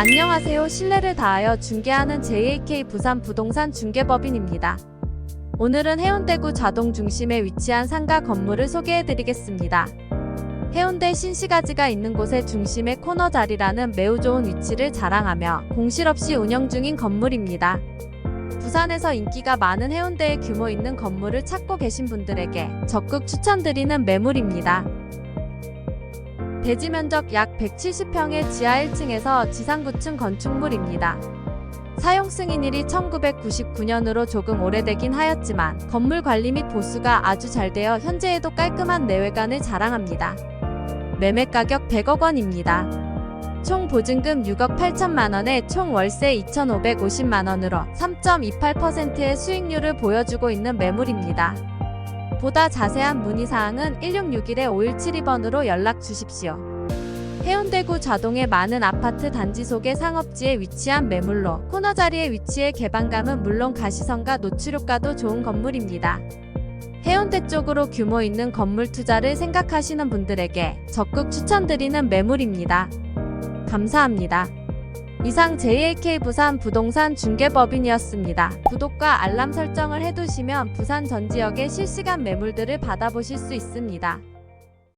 안녕하세요. 신뢰를 다하여 중개하는 JAK 부산 부동산 중개법인입니다. 오늘은 해운대구 자동 중심에 위치한 상가 건물을 소개해 드리겠습니다. 해운대 신시가지가 있는 곳의 중심의 코너 자리라는 매우 좋은 위치를 자랑하며 공실 없이 운영 중인 건물입니다. 부산에서 인기가 많은 해운대에 규모 있는 건물을 찾고 계신 분들에게 적극 추천드리는 매물입니다. 대지 면적 약 170평의 지하 1층에서 지상 9층 건축물입니다. 사용 승인일이 1999년으로 조금 오래되긴 하였지만 건물 관리 및 보수가 아주 잘 되어 현재에도 깔끔한 내외관을 자랑합니다. 매매 가격 100억 원입니다. 총 보증금 6억 8천만 원에 총 월세 2,550만 원으로 3.28%의 수익률을 보여주고 있는 매물입니다. 보다 자세한 문의사항은 1661-5172번으로 연락 주십시오. 해운대구 자동의 많은 아파트 단지 속의 상업지에 위치한 매물로 코너 자리에 위치해 개방감은 물론 가시성과 노출효과도 좋은 건물입니다. 해운대 쪽으로 규모 있는 건물 투자를 생각하시는 분들에게 적극 추천드리는 매물입니다. 감사합니다. 이상 JAK 부산 부동산 중개법인이었습니다. 구독과 알람 설정을 해두시면 부산 전 지역의 실시간 매물들을 받아보실 수 있습니다.